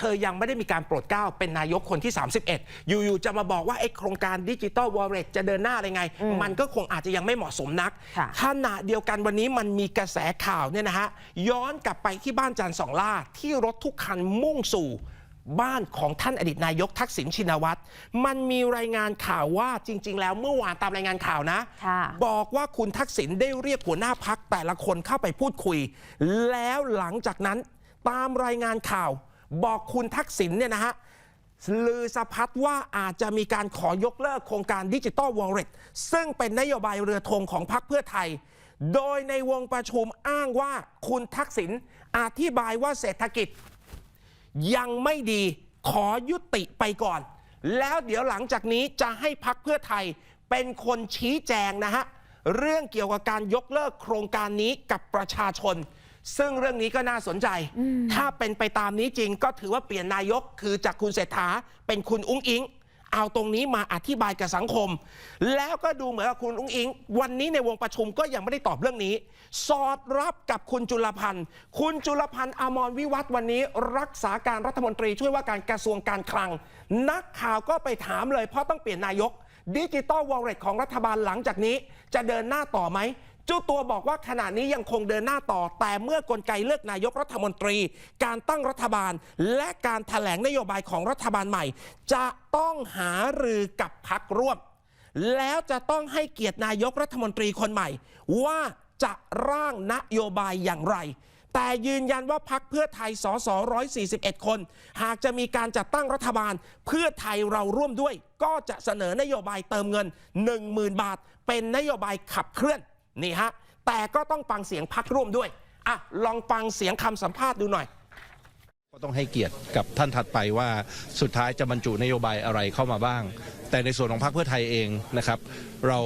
เธอยังไม่ได้มีการโปรดเกล้าเป็นนายกคนที่ 31 อยู่ๆจะมาบอกว่าไอ้โครงการดิจิ t a ลวอลเล็ตจะเดินหน้าอะไรไง มันก็คงอาจจะยังไม่เหมาะสมนักค่ะขณะเดียวกันวันนี้มันมีกระแสข่าวเนี่ยนะฮะย้อนกลับไปที่บ้านจันทร์สองล่าที่รถทุกคันมุ่งสู่บ้านของท่านอดีตนายกทักษิณชินวัตร มันมีรายงานข่าวว่าจริง ๆ แล้วเมื่อวานตามรายงานข่าวนะค่ะบอกว่าคุณทักษิณได้เรียกหัวหน้าพักแต่ละคนเข้าไปพูดคุย แล้วหลังจากนั้นตามรายงานข่าว บอกคุณทักษิณเนี่ยนะฮะลือสะพัดว่าอาจจะมีการขอยกเลิกโครงการดิจิตอลวอลเล็ตซึ่งเป็นนโยบายเรือธงของพรรคเพื่อไทย โดยในวงประชุมอ้างว่าคุณทักษิณอธิบายว่าเศรษฐกิจ ยังไม่ดีขอยุติไปก่อน แล้วเดี๋ยวหลังจากนี้จะให้พักเพื่อไทยเป็นคนชี้แจงนะฮะ เรื่องเกี่ยวกับการยกเลิกโครงการนี้กับประชาชน ซึ่งเรื่องนี้ก็น่าสนใจ ถ้าเป็นไปตามนี้จริงก็ถือว่าเปลี่ยนนายกคือจากคุณเศรษฐาเป็นคุณอุ้งอิง เอาตรงนี้มาอธิบายกับสังคม แล้วก็ดูเหมือนกับคุณอุ้งอิง วันนี้ในวงประชุมก็ยังไม่ได้ตอบเรื่องนี้ สอดรับกับคุณจุลพันธ์ คุณจุลพันธ์อมรวิวัฒน์วันนี้รักษาการรัฐมนตรีช่วยว่าการกระทรวงการคลัง นักข่าวก็ไปถามเลยเพราะต้องเปลี่ยนนายกดิจิตอลวอลเล็ตของรัฐบาลหลังจากนี้ จะเดินหน้าต่อไหม เจ้าตัวบอกว่าขณะนี้ยังคงเดินหน้าต่อ แต่เมื่อกลไกเลือกนายกรัฐมนตรี การตั้งรัฐบาล และการแถลงนโยบายของรัฐบาลใหม่ จะต้องหารือกับพักร่วม แล้วจะต้องให้เกียรตินายกรัฐมนตรีคนใหม่ ว่าจะร่างนโยบายอย่างไรแต่ยืนยันว่าพักเพื่อไทยสส141 คน หากจะมีการจัดตั้งรัฐบาล เพื่อไทยเราร่วมด้วย ก็จะเสนอนโยบายเติมเงิน 10,000 บาท เป็นนโยบายขับเคลื่อน นี่ฮะ แต่ก็ต้องฟังเสียงพักร่วมด้วย อะ ลองฟังเสียงคำสัมภาษณ์ดูหน่อย ก็ต้องให้เกียรติกับท่านถัดไปว่าสุดท้ายจะบรรจุนโยบายอะไรเข้ามาบ้าง แต่ในส่วนของพรรคเพื่อไทยเองนะครับ เรา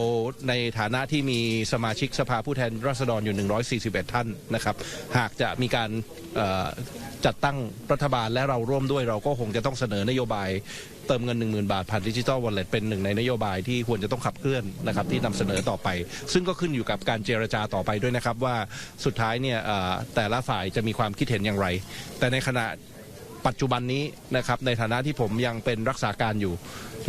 ในฐานะที่มีสมาชิกสภาผู้แทนราษฎรอยู่ 141 ท่านนะครับ หากจะมีการเอ่อจัดตั้งรัฐบาลและเราร่วมด้วยเราก็คงจะต้องเสนอนโยบาย เติมเงิน 10,000 บาทผ่านดิจิทัลวอลเล็ตเป็นหนึ่งในนโยบายที่ควรจะต้องขับเคลื่อนนะครับที่นำเสนอต่อไป ซึ่งก็ขึ้นอยู่กับการเจรจาต่อไปด้วยนะครับว่าสุดท้ายเนี่ยแต่ละฝ่ายจะมีความคิดเห็นอย่างไร แต่ในขณะปัจจุบันนี้นะครับในฐานะที่ผมยังเป็นรักษาการอยู่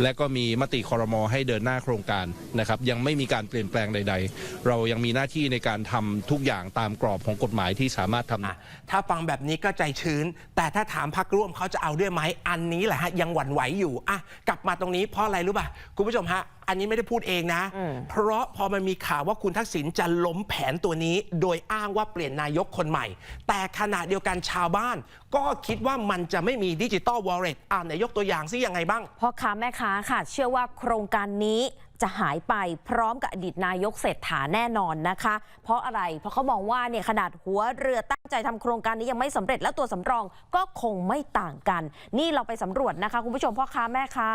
และก็มีมติคอรมอให้เดินหน้าโครงการนะครับยังไม่มีการเปลี่ยนแปลงใด ๆ เรายังมีหน้าที่ในการทำทุกอย่างตามกรอบของกฎหมายที่สามารถทำอะถ้าฟังแบบนี้ก็ใจชื้น แต่ถ้าถามพักร่วมเขาจะเอาด้วยไหมอันนี้แหละฮะยังหวั่นไหวอยู่อะกลับมาตรงนี้เพราะอะไรรู้ป่ะคุณผู้ชมฮะอันนี้ไม่ได้พูดเองนะ เพราะพอมันมีข่าวว่าคุณทักษิณจะล้มแผนตัวนี้ โดยอ้างว่าเปลี่ยนนายกคนใหม่ แต่ขณะเดียวกันชาวบ้าน ก็คิดว่ามันจะไม่มีดิจิตอลวอลเล็ตอ่านายกตัวอย่างซิยังไงบ้างพ่อค้าแม่ค้าค่ะ เชื่อว่าโครงการนี้จะหายไปพร้อมกับอดีตนายกเศรษฐาแน่นอนนะคะ เพราะอะไร เพราะเขามองว่าเนี่ยขนาดหัวเรือตั้งใจทำโครงการนี้ยังไม่สำเร็จแล้วตัวสำรองก็คงไม่ต่างกัน นี่เราไปสำรวจนะคะคุณผู้ชมพ่อค้าแม่ค้า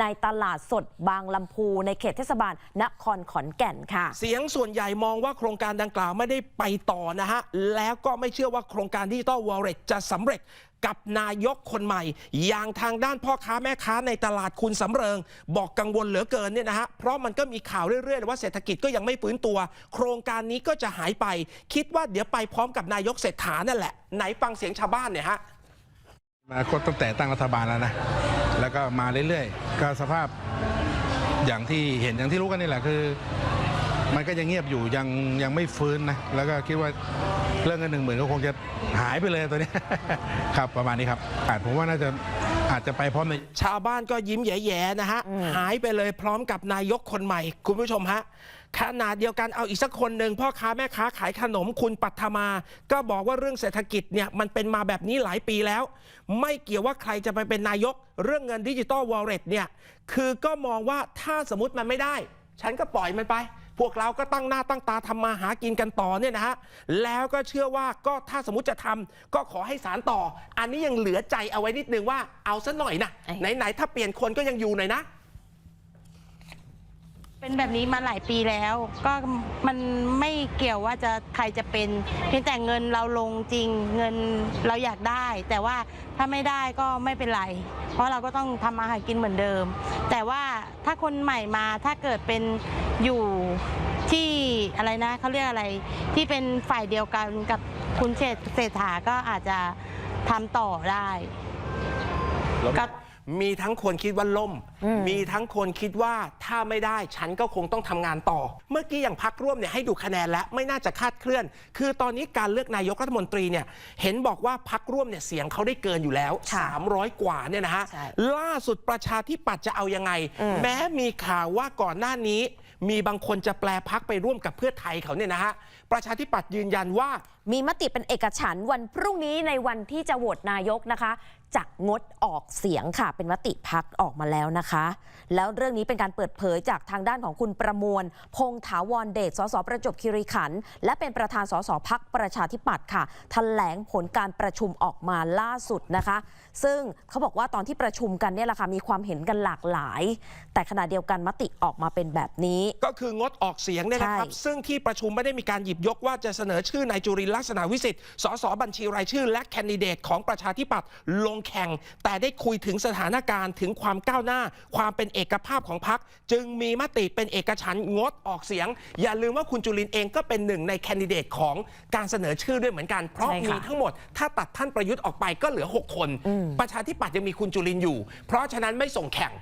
ในตลาดสดบางลำพู ในเขตเทศบาลนครขอนแก่นค่ะ เสียงส่วนใหญ่มองว่าโครงการดังกล่าวไม่ได้ไปต่อนะฮะแล้วก็ไม่เชื่อว่าโครงการดิจิตอลวอลเล็ตจะสำเร็จ กับนายกคนใหม่ อย่างทางด้านพ่อค้าแม่ค้าในตลาดคุณสำเริง บอกกังวลเหลือเกินเนี่ยนะฮะเพราะมันก็มีข่าวเรื่อยๆว่าเศรษฐกิจก็ยังไม่ฟื้นตัว โครงการนี้ก็จะหายไป คิดว่าเดี๋ยวไปพร้อมกับนายกเศรษฐานั่นแหละไหนฟังเสียงชาวบ้านเนี่ยฮะมาก็ตั้งแต่ตั้งรัฐบาลแล้วนะ แล้วก็มาเรื่อยๆ ก็สภาพอย่างที่เห็นอย่างที่รู้กันนี่แหละคือ มันก็ยังเงียบอยู่ยังยังไม่ฟื้นนะแล้วก็คิดว่าเรื่องเงินหนึ่งหมื่นก็คงจะหายไปเลยตัวเนี้ยครับประมาณนี้ครับอาจผมว่าน่าจะอาจจะไปพร้อมในชาวบ้านก็ยิ้มแย่ๆนะฮะ หายไปเลยพร้อมกับนายกคนใหม่ คุณผู้ชมฮะขนาดเดียวกันเอาอีกสักคนหนึ่งพ่อค้าแม่ค้าขายขนมคุณปัทมา ก็บอกว่าเรื่องเศรษฐกิจเนี่ยมันเป็นมาแบบนี้หลายปีแล้ว ไม่เกี่ยวว่าใครจะไปเป็นนายก เรื่องเงินดิจิตอลวอลเล็ตเนี่ยคือก็มองว่าถ้าสมมติมันไม่ได้ ฉันก็ปล่อยมันไป พวกเราก็ตั้งหน้าตั้งตาทำมาหากินกันต่อเนี่ยนะฮะแล้วก็เชื่อว่าก็ถ้าสมมติจะทำก็ขอให้สารต่อ อันนี้ยังเหลือใจเอาไว้นิดนึงว่าเอาซะหน่อยนะเอ้ยไหนๆถ้าเปลี่ยนคนก็ยังอยู่หน่อยนะเป็นแบบนี้มาหลายปีแล้ว ก็มันไม่เกี่ยวว่าจะใครจะเป็นเพียงแต่เงินเราลงจริงเงินเราอยากได้ แต่ว่าถ้าไม่ได้ก็ไม่เป็นไร เพราะเราก็ต้องทำมาหากินเหมือนเดิม แต่ว่าถ้าคนใหม่มาถ้าเกิดเป็น อยู่ที่อะไรนะเขาเรียกอะไรที่เป็นฝ่ายเดียวกันกับคุณเศรษเศรษฐาก็อาจจะทำต่อได้ก็ มีทั้งคนคิดว่าล่ม มีทั้งคนคิดว่าถ้าไม่ได้ฉันก็คงต้องทำงานต่อ เมื่อกี้อย่างพักร่วมเนี่ยให้ดูคะแนนแล้วไม่น่าจะคาดเคลื่อน คือตอนนี้การเลือกนายกรัฐมนตรีเนี่ยเห็นบอกว่าพักร่วมเนี่ยเสียงเขาได้เกินอยู่แล้วค่ะ300 กว่าเนี่ยนะฮะใช่ล่าสุดประชาธิปัตย์จะเอายังไง แม้มีข่าวว่าก่อนหน้านี้ มีบางคนจะแปลพักไปร่วมกับเพื่อไทยเขาเนี่ยนะฮะประชาธิปัตย์ยืนยันว่า มีมติเป็นเอกฉันท์วันพรุ่งนี้ในวันที่จะโหวตนายกนะคะ จะงดออกเสียงค่ะ เป็นมติพักออกมาแล้วนะคะ แล้วเรื่องนี้เป็นการเปิดเผยจากทางด้านของคุณประมวล พงษ์ถาวรเดชสสประจวบคีรีขันธ์และเป็นประธานสสพักประชาธิปัตย์ค่ะแถลงผลการประชุมออกมาล่าสุดนะคะ ซึ่งเขาบอกว่าตอนที่ประชุมกันเนี่ยแหละค่ะมีความเห็นกันหลากหลาย แต่ขณะเดียวกันมติออกมาเป็นแบบนี้ ก็คืองดออกเสียงเนี่ยนะครับใช่ซึ่งที่ประชุมไม่ได้มีการหยิบยกว่าจะเสนอชื่อนายจุรินทร์ลักษณะวิสิทธิ์สสบัญชีรายชื่อ และแคนดิเดตของประชาธิปัตย์ลงแข่ง แต่ได้คุยถึงสถานการณ์ถึงความก้าวหน้า ความเป็นเอกภาพของพรรคจึงมีมติเป็นเอกฉันท์งดออกเสียง อย่าลืมว่าคุณจุรินทร์เองก็เป็นหนึ่งในแคนดิเดตของการเสนอชื่อด้วยเหมือนกัน เพราะใช่ค่ะมีทั้งหมด ถ้าตัดท่านประยุทธ์ออกไปก็เหลือ 6 คน ประชาธิปัตย์ยังมีคุณจุรินทร์อยู่ เพราะฉะนั้นไม่ส่งแข่ง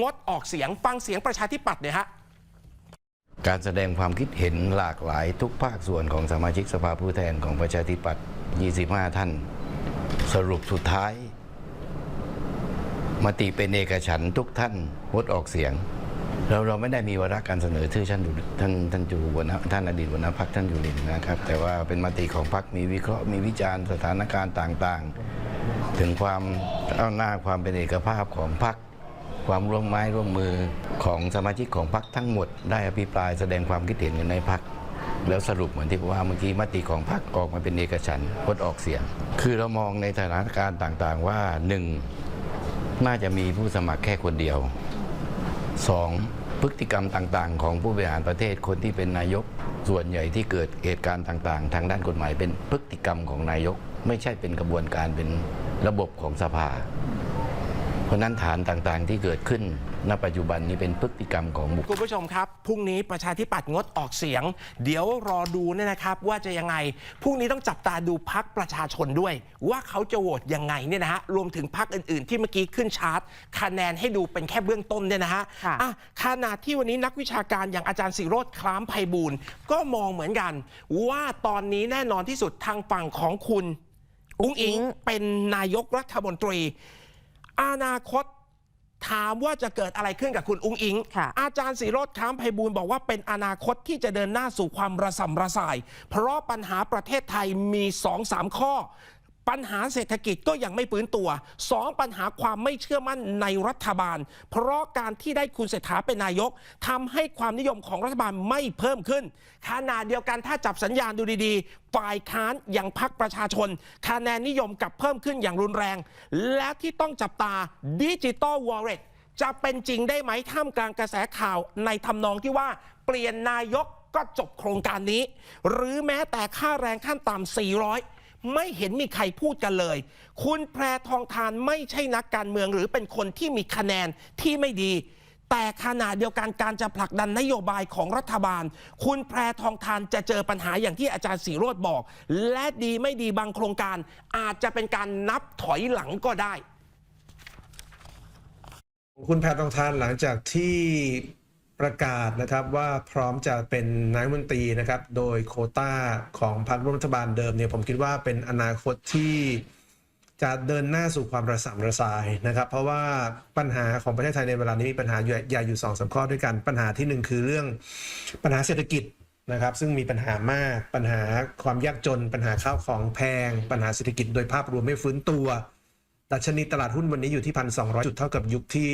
งดออกเสียงฟังเสียงประชาธิปัตย์เนี่ยฮะการแสดงความคิดเห็นหลากหลายทุกภาคส่วนของสมาชิกสภาผู้แทนของประชาธิปัตย์ 25 ท่าน สรุปสุดท้าย มติเป็นเอกฉันทุกท่านงดออกเสียง เราเราไม่ได้มีวาระการเสนอชื่อท่านท่านท่านจูหัวหน้าท่านอดีตหัวหน้าพักท่านจุลินนะครับ แต่ว่าเป็นมติของพักมีวิเคราะห์มีวิจารณ์สถานการณ์ต่างๆ ถึงความก้าวหน้าความเป็นเอกภาพของพักความร่วมไม้ร่วมมือของสมาชิกของพรรคทั้งหมด ได้อภิปรายแสดงความคิดเห็นกันในพรรคแล้วสรุปเหมือนที่ว่าเมื่อกี้มติของพรรคออกมาเป็นเอกฉันท์งดออกเสียง คือเรามองในสถานการณ์ต่างๆว่าห น่าจะมีผู้สมัครแค่คนเดียวสองพฤติกรรมต่างๆ ของผู้บริหารประเทศคนที่เป็นนายกส่วนใหญ่ที่เกิดเหตุการณ์ต่างๆ ทางด้านกฎหมายเป็นพฤติกรรมของนายก ไม่ใช่เป็นกระบวนการเป็นระบบของสภา ราะฉะนั้นฐานต่างๆที่เกิดขึ้นณปัจจุบันนี้เป็นพฤติกรรมของบุคคลคุณผู้ชมครับพรุ่งนี้ประชาธิปัตย์งดออกเสียง เดี๋ยวรอดูเนี่ยนะครับ ว่าจะยังไงพรุ่งนี้ต้องจับตาดูพักประชาชนด้วย ว่าเขาจะโหวตยังไงเนี่ยนะฮะรวมถึงพักอื่น ๆ ที่เมื่อกี้ขึ้นชาร์ตคะแนนให้ดูเป็นแค่เบื้องต้นเนี่ยนะฮะค่ะอะขณะที่วันนี้นักวิชาการอย่างอาจารย์สิโรธคล้ามไพบูลย์ก็มองเหมือนกัน ว่าตอนนี้แน่นอนที่สุดทางฝั่งของคุณอุ้งอิงเป็นนายกรัฐมนตรี อนาคตถามว่าจะเกิดอะไรขึ้นกับคุณอุ้งอิงค่ะอาจารย์สีโรธค้ามไพบูลย์บอกว่าเป็นอนาคตที่จะเดินหน้าสู่ความระสำระสาย เพราะปัญหาประเทศไทยมีสองสามข้อ ปัญหาเศรษฐกิจก็ยังไม่ฟื้นตัวสองปัญหาความไม่เชื่อมั่นในรัฐบาล เพราะการที่ได้คุณเศรษฐาเป็นนายกทำให้ความนิยมของรัฐบาลไม่เพิ่มขึ้นขณะเดียวกันถ้าจับสัญญาณดูดีๆ ฝ่ายค้านอย่างพักประชาชน คะแนนนิยมกลับเพิ่มขึ้นอย่างรุนแรง และที่ต้องจับตาดิจิตอลวอลเล็ตจะเป็นจริงได้ไหมท่ามกลางกระแสข่าวในทำนองที่ว่าเปลี่ยนนายกก็จบโครงการนี้ หรือแม้แต่ค่าแรงขั้นต่ำ400 ไม่เห็นมีใครพูดกันเลย คุณแพรทองทานไม่ใช่นักการเมืองหรือเป็นคนที่มีคะแนนที่ไม่ดี แต่ขณะเดียวกันการจะผลักดันนโยบายของรัฐบาล คุณแพรทองทานจะเจอปัญหาอย่างที่อาจารย์สีโรธบอก และดีไม่ดีบางโครงการ อาจจะเป็นการนับถอยหลังก็ได้ คุณแพทองทานหลังจากที่ ประกาศนะครับว่าพร้อมจะเป็นนายมนตรีนะครับ โดยโคต้าของพรรครัฐบาลเดิมเนี่ยผมคิดว่าเป็นอนาคตที่จะเดินหน้าสู่ความระสำระสายนะครับ เพราะว่าปัญหาของประเทศไทยในเวลานี้มีปัญหาใหญ่อยู่สองสามข้อด้วยกัน ปัญหาที่หนึ่งคือเรื่องปัญหาเศรษฐกิจนะครับ ซึ่งมีปัญหามากปัญหาความยากจน ปัญหาข้าวของแพง ปัญหาเศรษฐกิจโดยภาพรวมไม่ฟื้นตัวดัชนีตลาดหุ้นวันนี้อยู่ที่พันสองจุดเท่ากับยุคที่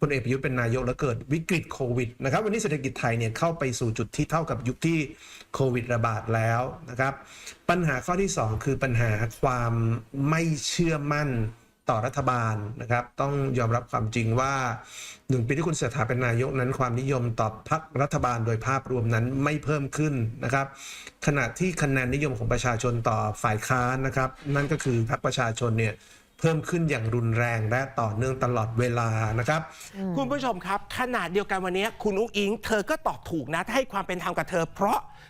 พลเอกประยุทธ์เป็นนายกแล้วเกิดวิกฤตโควิดนะครับวันนี้เศรษฐกิจไทยเนี่ยเข้าไปสู่จุดที่เท่ากับยุคที่โควิดระบาดแล้วนะครับปัญหาข้อที่ 2 คือปัญหาความไม่เชื่อมั่นต่อรัฐบาลนะครับต้องยอมรับความจริงว่าหนึ่งปีที่คุณเศรษฐาเป็นนายกนั้น ความนิยมต่อพรรครัฐบาลโดยภาพรวมนั้นไม่เพิ่มขึ้นนะครับ ขณะที่คะแนนนิยมของประชาชนต่อฝ่ายค้านนะครับ นั่นก็คือพรรคประชาชนเนี่ย เพิ่มขึ้นอย่างรุนแรงและต่อเนื่องตลอดเวลานะครับ คุณผู้ชมครับ ขนาดเดียวกันวันนี้คุณอุ้งอิง เธอก็ตอบถูกนะถ้าให้ความเป็นธรรมกับเธอเพราะ